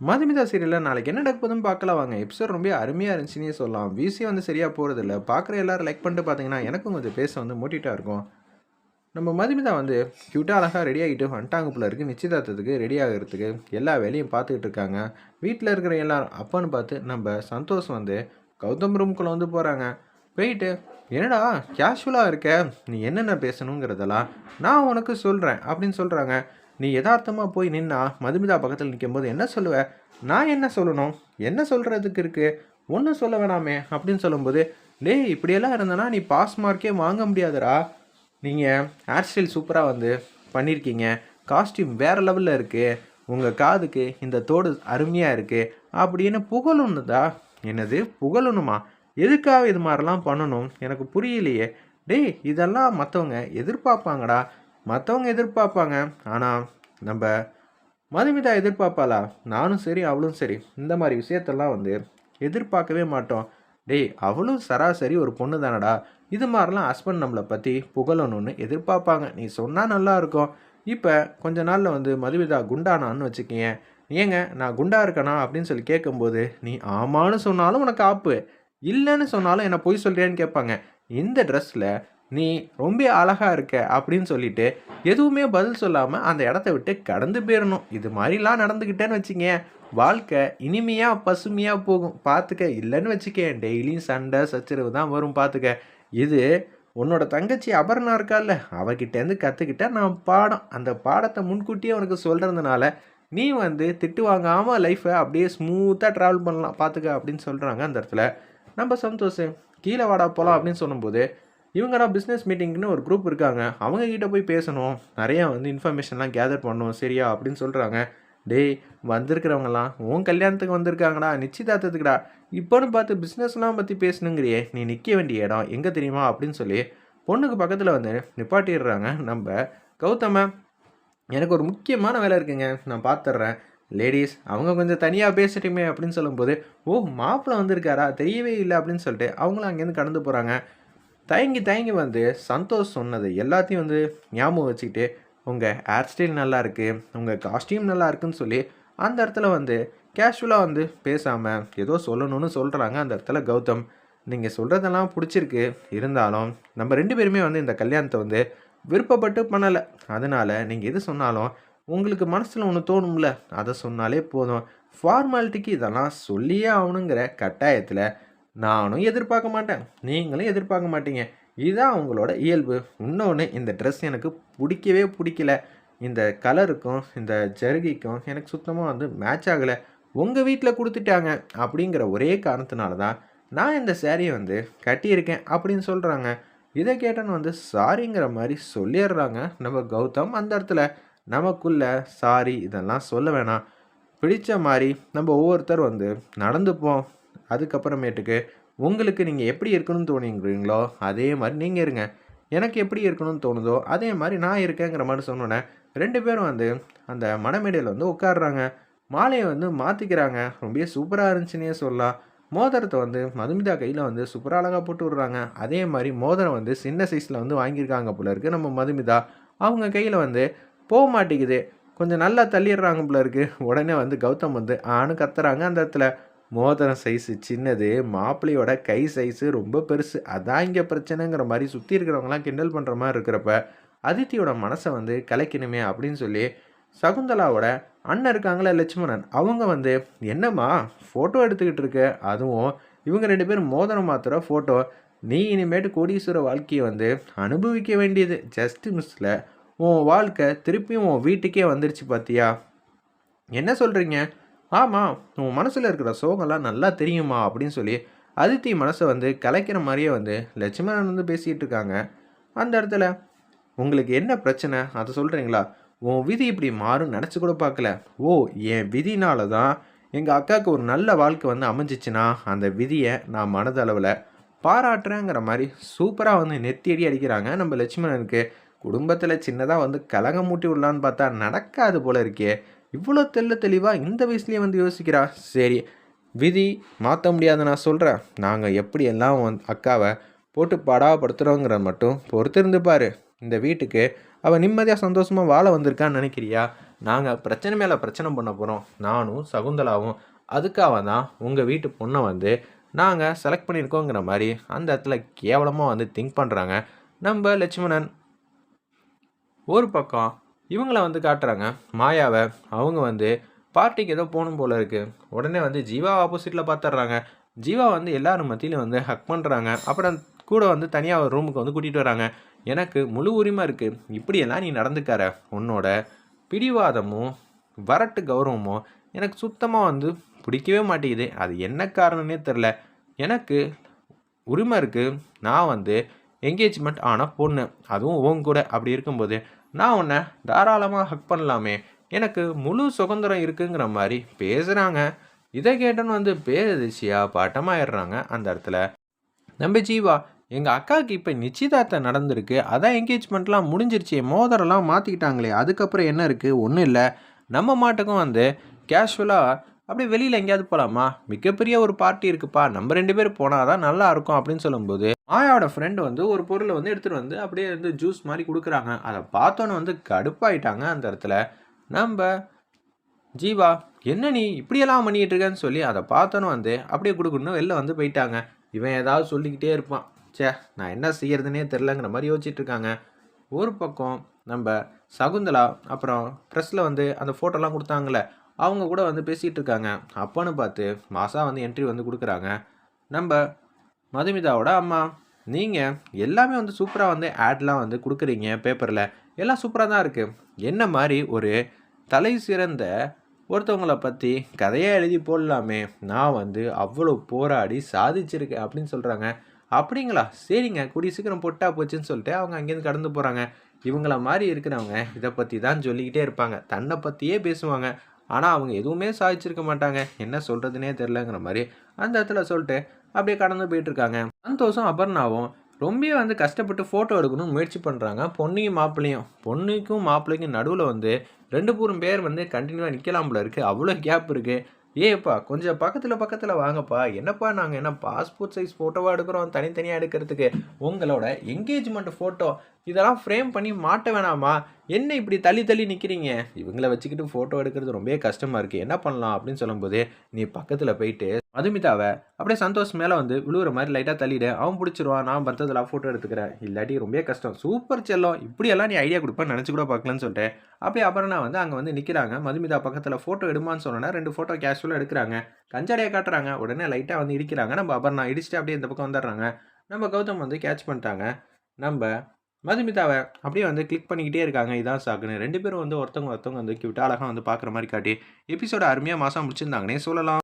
மதுமிதா சீரியலில் நாளைக்கு என்ன நடக்க போகுதுன்னு பார்க்கலாம் வாங்க. எபிசோட் ரொம்ப அருமையாக இருந்துச்சுன்னே சொல்லலாம். விசி வந்து சரியாக போகிறதில்ல பார்க்குற எல்லாரும் லைக் பண்ணிட்டு பார்த்தீங்கன்னா எனக்கும் கொஞ்சம் பேச வந்து மூட்டிட்டாக இருக்கும். நம்ம மதுமிதா வந்து க்யூட்டாக அழகாக ரெடி ஆகிட்டு வந்துட்டாங்க போல இருக்குது நிச்சயதார்த்தத்துக்கு ரெடி ஆகிறதுக்கு எல்லா வேலையும் பார்த்துக்கிட்டு இருக்காங்க. வீட்டில் இருக்கிற எல்லாரும் அப்பான்னு பார்த்து நம்ம சந்தோஷ் வந்து கௌதம் ரூம்குள்ளே வந்து போகிறாங்க போயிட்டு என்னடா கேஷுவலாக இருக்க? நீ என்னென்ன பேசணுங்கிறதெல்லாம் நான் உனக்கு சொல்கிறேன் அப்படின்னு சொல்கிறாங்க நீ யதார்த்தமாக போய் நின்னா மதுமிதா பக்கத்தில் நிற்கும்போது என்ன சொல்லுவ? நான் என்ன சொல்லணும்? என்ன சொல்கிறதுக்கு இருக்குது ஒன்றும் சொல்ல வேணாமே அப்படின்னு சொல்லும்போது டேய் இப்படியெல்லாம் இருந்தனா நீ பாஸ் மார்க்கே வாங்க முடியாதுடா. நீங்கள் ஹேர் ஸ்டைல் சூப்பராக வந்து பண்ணியிருக்கீங்க காஸ்டியூம் வேறு லெவலில் இருக்குது உங்கள் காதுக்கு இந்த தோடு அருமையாக இருக்குது அப்படின்னு புகழணுதா என்னது? புகழணுமா எதுக்காக இது மாதிரிலாம் பண்ணணும்? எனக்கு புரியலையே. டேய் இதெல்லாம் மற்றவங்க எதிர்பார்ப்பாங்கடா. மற்றவங்க எதிர்பார்ப்பாங்க. ஆனால் நம்ம மதுமிதா எதிர்பார்ப்பாளா? நானும் சரி அவளும் சரி. இந்த மாதிரி விஷயத்தெல்லாம் வந்து எதிர்பார்க்கவே மாட்டோம். டேய் அவளும் சராசரி ஒரு பொண்ணு தானடா இது மாதிரிலாம் ஹஸ்பண்ட் நம்மளை பற்றி புகழணும்னு எதிர்பார்ப்பாங்க. நீ சொன்னால் நல்லாயிருக்கும் இப்போ கொஞ்ச நாளில் வந்து மதுமிதா குண்டானான்னு வச்சுக்கேன் ஏங்க நான் குண்டா இருக்கேனா? அப்படின்னு சொல்லி கேட்கும்போது நீ ஆமான்னு சொன்னாலும் உனக்கு ஆப்பு. இல்லைன்னு சொன்னாலும் என்னை பொய் சொல்கிறேன்னு கேட்பாங்க. இந்த ட்ரெஸ்ஸில் நீ ரொம்ப அழகாக இருக்க அப்படின்னு சொல்லிட்டு எதுவுமே பதில் சொல்லாமல் அந்த இடத்த விட்டு கடந்து போயிடணும் இது மாதிரிலாம் நடந்துக்கிட்டேன்னு வச்சுங்க வாழ்க்கை இனிமையாக பசுமையாக போகும். பார்த்துக்க இல்லைன்னு வச்சுக்க டெய்லியும் சண்டை சச்சரவு தான் வரும் பார்த்துக்க இது உன்னோட தங்கச்சி அபர்ணா இருக்கால்ல அவகிட்டேருந்து கற்றுக்கிட்ட நான் பாடம். அந்த பாடத்தை முன்கூட்டியே உனக்கு சொல்கிறதுனால நீ வந்து திட்டு வாங்காமல் லைஃப்பை அப்படியே ஸ்மூத்தாக ட்ராவல் பண்ணலாம் பார்த்துக்க அப்படின்னு சொல்கிறாங்க அந்த இடத்துல. நம்ம சந்தோஷம். கீழே வாடா போகலாம் அப்படின்னு சொல்லும்போது இவங்கடா பிஸ்னஸ் மீட்டிங்னு ஒரு குரூப் இருக்காங்க. அவங்க கிட்டே போய் பேசணும். நிறையா வந்து இன்ஃபர்மேஷன்லாம் கேதர் பண்ணணும். சரியா? அப்படின்னு சொல்கிறாங்க டேய் வந்திருக்கிறவங்கலாம் உன் கல்யாணத்துக்கு வந்திருக்காங்கடா. நிச்சயதார்த்தத்துக்குடா. இப்போன்னு பார்த்து பிஸ்னஸ்லாம் பற்றி பேசணுங்கிறியே. நீ நிற்க வேண்டிய இடம் எங்கே தெரியுமா? அப்படின்னு சொல்லி பொண்ணுக்கு பக்கத்தில் வந்து நிப்பாட்டிடுறாங்க. நம்ம கௌதம எனக்கு ஒரு முக்கியமான வேலை இருக்குங்க. நான் பார்த்துட்றேன் லேடிஸ் அவங்க கொஞ்சம் தனியாக பேசிட்டுமே. அப்படின்னு சொல்லும்போது ஓ மாப்பிள்ளை வந்திருக்காரா? தெரியவே இல்லை. அப்படின்னு சொல்லிட்டு அவங்களும் அங்கேருந்து கடந்து போகிறாங்க தயங்கி தயங்கி வந்து சந்தோஷ் சொன்னது எல்லாத்தையும் வந்து ஞாபகம் வச்சுக்கிட்டு உங்கள் ஹேர் ஸ்டைல் நல்லா இருக்குது உங்கள் காஸ்டியூம் நல்லா இருக்குன்னு சொல்லி அந்த இடத்துல வந்து கேஷுவலாக வந்து பேசாமல் ஏதோ சொல்லணும்னு சொல்கிறாங்க அந்த இடத்துல கௌதம். நீங்கள் சொல்கிறதெல்லாம் பிடிச்சிருக்கு. இருந்தாலும் நம்ம ரெண்டு பேருமே வந்து இந்த கல்யாணத்தை வந்து விருப்பப்பட்டு பண்ணலை. அதனால் நீங்கள் எது சொன்னாலும் உங்களுக்கு மனசில் ஒன்று தோணும்ல அதை சொன்னாலே போதும். ஃபார்மாலிட்டிக்கு இதெல்லாம் சொல்லியே ஆகணுங்கிற கட்டாயத்தில் நானும் எதிர்பார்க்க மாட்டேன். நீங்களும் எதிர்பார்க்க மாட்டீங்க. இதுதான் அவங்களோட இயல்பு. இன்னொன்று இந்த ட்ரெஸ் எனக்கு பிடிக்கவே பிடிக்கல. இந்த கலருக்கும் இந்த ஜருகிக்கும் எனக்கு சுத்தமாக வந்து மேட்ச் ஆகலை. உங்கள் வீட்டில் கொடுத்துட்டாங்க அப்படிங்கிற ஒரே காரணத்தினால தான் நான் இந்த சேரீயை வந்து கட்டியிருக்கேன் அப்படின்னு சொல்கிறாங்க இதை கேட்டேன்னு வந்து சாரிங்கிற மாதிரி சொல்லிடுறாங்க நம்ம கௌதம் அந்த இடத்துல. நமக்குள்ள சாரி இதெல்லாம் சொல்ல வேணாம். பிடித்த மாதிரி நம்ம ஒவ்வொருத்தர் வந்து நடந்துப்போம். அதுக்கப்புறமேட்டுக்கு உங்களுக்கு நீங்கள் எப்படி இருக்கணும்னு தோணுங்கிறீங்களோ அதே மாதிரி நீங்கள் இருங்க. எனக்கு எப்படி இருக்கணும்னு தோணுதோ அதே மாதிரி நான் இருக்கேங்கிற மாதிரி சொன்னோன்னே ரெண்டு பேரும் வந்து அந்த மனமேடையில் வந்து உட்காடுறாங்க மாலையை வந்து மாற்றிக்கிறாங்க ரொம்ப சூப்பராக இருந்துச்சுன்னே சொல்லலாம். மோதிரத்தை வந்து மதுமிதா கையில் வந்து சூப்பராக அழகாக போட்டு விட்றாங்க. அதே மாதிரி மோதிரம் வந்து சின்ன சைஸில் வந்து வாங்கியிருக்காங்க போல இருக்குது நம்ம மதுமிதா. அவங்க கையில் வந்து போக மாட்டேங்குது. கொஞ்சம் நல்லா தள்ளிடுறாங்க போல இருக்குது உடனே வந்து கௌதம் வந்து ஆணு கத்துறாங்க அந்த இடத்துல. மோதிரம் சைஸு சின்னது மாப்பிள்ளையோட கை சைஸு ரொம்ப பெருசு. அதான் இங்கே பிரச்சனைங்கிற மாதிரி சுற்றி இருக்கிறவங்களாம் கிண்டல் பண்ணுற மாதிரி இருக்கிறப்ப அதித்தியோட மனசை வந்து கலைக்கணுமே அப்படின்னு சொல்லி சகுந்தலாவோட அண்ணன் இருக்காங்களே லட்சுமணன் அவங்க வந்து என்னம்மா ஃபோட்டோ எடுத்துக்கிட்டு இருக்க? அதுவும் இவங்க ரெண்டு பேரும் மோதிரம் மாத்திர ஃபோட்டோ நீ இனிமேட்டு கோடீஸ்வர வாழ்க்கையை வந்து அனுபவிக்க வேண்டியது. ஜஸ்ட் மிஸ்ஸில் உன் வாழ்க்கை திருப்பியும் உன் வீட்டுக்கே வந்துருச்சு பார்த்தியா என்ன சொல்கிறீங்க ஆமாம் உன் மனசில் இருக்கிற சோகம்லாம் நல்லா தெரியுமா அப்படின்னு சொல்லி அதித்தி மனசை வந்து கலைக்கிற மாதிரியே வந்து லட்சுமணன் வந்து பேசிகிட்டு இருக்காங்க. அந்த இடத்துல உங்களுக்கு என்ன பிரச்சனை? அதை சொல்கிறீங்களா உன் விதி இப்படி மாறும் நினச்சி கூட பார்க்கல. ஓ என் விதினால தான் எங்கள் அக்காவுக்கு ஒரு நல்ல வாழ்க்கை வந்து அமைஞ்சிச்சுன்னா அந்த விதியை நான் மனதளவில் பாராட்டுறேங்கிற மாதிரி சூப்பராக வந்து நெத்தியடி அடிக்கிறாங்க. நம்ம லட்சுமணனுக்கு குடும்பத்தில் சின்னதாக வந்து கலகம் மூட்டி விடலான்னு பார்த்தா நடக்காது போல இருக்கே. இவ்வளோ தெல்ல தெளிவாக இந்த வயசுலேயே வந்து யோசிக்கிறா? சரி விதி மாற்ற முடியாத நான் சொல்கிறேன் நாங்கள் எப்படியெல்லாம் வந் அக்காவை போட்டு படாப்படுத்துகிறோங்கிறத மட்டும் பொறுத்திருந்து பாரு. இந்த வீட்டுக்கு அவள் நிம்மதியாக சந்தோஷமாக வாழ வந்திருக்கான்னு நினைக்கிறியா? நாங்கள் பிரச்சனை மேலே பிரச்சனை பண்ண போகிறோம் நானும் சகுந்தலாவும் அதுக்காக தான் உங்கள் வீட்டு பொண்ணை வந்து நாங்கள் செலக்ட் பண்ணியிருக்கோங்கிற மாதிரி அந்த இடத்துல கேவலமாக வந்து திங்க் பண்ணுறாங்க நம்ம லட்சுமணன். ஒரு பக்கம் இவங்கள வந்து காட்டுறாங்க. மாயாவை அவங்க வந்து பார்ட்டிக்கு ஏதோ போகணும் போல் இருக்குது உடனே வந்து ஜீவா ஆப்போசிட்டில் பார்த்துட்றாங்க ஜீவா வந்து எல்லாரும் மத்தியிலும் வந்து ஹக் பண்ணுறாங்க அப்புறம் கூட வந்து தனியாக ஒரு ரூமுக்கு வந்து கூட்டிகிட்டு வராங்க. எனக்கு முழு உரிமை இருக்குது இப்படியெல்லாம் நீ நடந்துக்கார உன்னோட பிடிவாதமும் வரட்டு கௌரவமும் எனக்கு சுத்தமாக வந்து பிடிக்கவே மாட்டேங்குது. அது என்ன காரணம்னே தெரில எனக்கு உரிமை இருக்குது நான் வந்து என்கேஜ்மெண்ட் ஆன பொண்ணு. அதுவும் உன் கூட அப்படி இருக்கும்போது நான் உன்னை தாராளமாக ஹக் பண்ணலாமே. எனக்கு முழு சுதந்திரம் இருக்குங்கிற மாதிரி பேசுகிறாங்க இதை கேட்டோன்னு வந்து பேரதிர்ச்சியாக பாட்டமாயிடுறாங்க அந்த இடத்துல. நம்ம ஜீவா எங்கள் அக்காவுக்கு இப்போ நிச்சயதார்த்தம் நடந்திருக்கு. அதான் என்கேஜ்மெண்ட்லாம் முடிஞ்சிருச்சு. மோதிரம்லாம் மாற்றிக்கிட்டாங்களே அதுக்கப்புறம் என்ன இருக்குது ஒன்றும் இல்லை. நம்ம மாட்டுக்கும் வந்து கேஷுவலாக அப்படியே வெளியில் எங்கேயாவது போகலாமா மிகப்பெரிய ஒரு பார்ட்டி இருக்குப்பா. நம்ம ரெண்டு பேர் போனால் தான் நல்லா இருக்கும் அப்படின்னு சொல்லும்போது மாயாவோட ஃப்ரெண்டு வந்து ஒரு பொருளை வந்து எடுத்துகிட்டு வந்து அப்படியே வந்து ஜூஸ் மாதிரி கொடுக்குறாங்க. அதை பார்த்தோன்னே வந்து கடுப்பாயிட்டாங்க அந்த இடத்துல. நம்ம ஜீவா என்ன நீ இப்படியெல்லாம் பண்ணிகிட்டு இருக்கேன்னு சொல்லி அதை பார்த்தோன்னு வந்து அப்படியே கொடுக்கணும் வெளில வந்து போயிட்டாங்க. இவன் ஏதாவது சொல்லிக்கிட்டே இருப்பான். ச்சே நான் என்ன செய்யறதுனே தெரிலங்கிற மாதிரி யோசிச்சுட்டு இருக்காங்க. ஒரு பக்கம் நம்ம சகுந்தலா அப்புறம் ப்ரெஸ்ஸில் வந்து அந்த ஃபோட்டோலாம் கொடுத்தாங்களே அவங்க கூட வந்து பேசிகிட்டு இருக்காங்க. அப்போன்னு பார்த்து மாசா வந்து என்ட்ரி வந்து கொடுக்குறாங்க. நம்ம மதுமிதாவோட அம்மா. நீங்கள் எல்லாமே வந்து சூப்பராக வந்து ஆட்லாம் வந்து கொடுக்குறீங்க பேப்பரில். எல்லாம் சூப்பராக தான் இருக்குது என்ன மாதிரி ஒரு தலை சிறந்த ஒருத்தவங்கள பற்றி கதையாக எழுதி போடலாமே. நான் வந்து அவ்வளோ போராடி சாதிச்சிருக்கேன் அப்படின்னு சொல்கிறாங்க அப்படிங்களா? சரிங்க. கூடிய சீக்கிரம் பொட்டா போச்சுன்னு சொல்லிட்டு அவங்க அங்கேருந்து கடந்து போகிறாங்க இவங்கள மாதிரி இருக்கிறவங்க இதை பற்றி தான் சொல்லிக்கிட்டே இருப்பாங்க. தன்னை பற்றியே பேசுவாங்க. ஆனால் அவங்க எதுவுமே சாதிச்சிருக்க மாட்டாங்க. என்ன சொல்கிறதுனே தெரிலங்கிற மாதிரி அந்த இடத்துல சொல்லிட்டு அப்படியே கடந்து போயிட்டுருக்காங்க சந்தோஷம் அபர்ணாவும் ரொம்ப வந்து கஷ்டப்பட்டு ஃபோட்டோ எடுக்கணும்னு முயற்சி பண்ணுறாங்க பொண்ணையும் மாப்பிள்ளையும். பொண்ணுக்கும் மாப்பிள்ளைக்கும் நடுவில் வந்து ரெண்டு பூரும் பேர் வந்து கண்டினியூவாக நிற்கலாம் போல இருக்குது அவ்வளோ கேப் இருக்குது ஏப்பா கொஞ்சம் பக்கத்தில் பக்கத்தில் வாங்கப்பா. என்னப்பா நாங்கள் என்ன பாஸ்போர்ட் சைஸ் ஃபோட்டோவாக எடுக்கிறோம்? தனித்தனியாக எடுக்கிறதுக்கு. உங்களோட என்கேஜ்மெண்ட் ஃபோட்டோ இதெல்லாம் ஃப்ரேம் பண்ணி மாட்ட வேணாமா? என்ன இப்படி தள்ளி தள்ளி நிற்கிறீங்க இவங்களை வச்சுக்கிட்டு ஃபோட்டோ எடுக்கிறது ரொம்பவே கஷ்டமாக இருக்குது என்ன பண்ணலாம் அப்படின்னு சொல்லும்போது நீ பக்கத்தில் போயிட்டு மதுமிதாவை அப்படியே சந்தோஷ் மேலே வந்து விழுவுற மாதிரி லைட்டாக தள்ளிடு. அவன் பிடிச்சிருவான். நான் பத்ததில் ஃபோட்டோ எடுத்துக்கிறேன். இல்லாட்டி ரொம்பவே கஷ்டம். சூப்பர் செல்லம். இப்படியெல்லாம் நீ ஐடியா கொடுப்பேன்னு நினச்சி கூட பார்க்கலன்னு சொல்லிட்டு அப்படியே அப்புறம் வந்து அங்கே வந்து நிற்கிறாங்க மதுமிதா பக்கத்தில் ஃபோட்டோ எடுமான்னு சொன்னோன்னா ரெண்டு ஃபோட்டோ கேஷுவலாக எடுக்கிறாங்க. கஞ்சாடையை காட்டுறாங்க. உடனே லைட்டாக வந்து இடிக்கிறாங்க. நம்ம அபர்ணா இடிச்சுட்டு அப்படியே இந்த பக்கம் வந்துடுறாங்க. நம்ம கௌதம் வந்து கேட்ச் பண்ணிட்டாங்க. நம்ம மதுமிதாவை அப்படியே வந்து கிளிக் பண்ணிக்கிட்டே இருக்காங்க. இதான் சாக்குன்னு ரெண்டு பேரும் வந்து ஒருத்தவங்க ஒருத்தவங்க வந்து கியூட்டாக அழகாக வந்து பார்க்குற மாதிரி காட்டி எபிசோட அருமையாக மாதம் முடிச்சிருந்தாங்கன்னே சொல்லலாம்.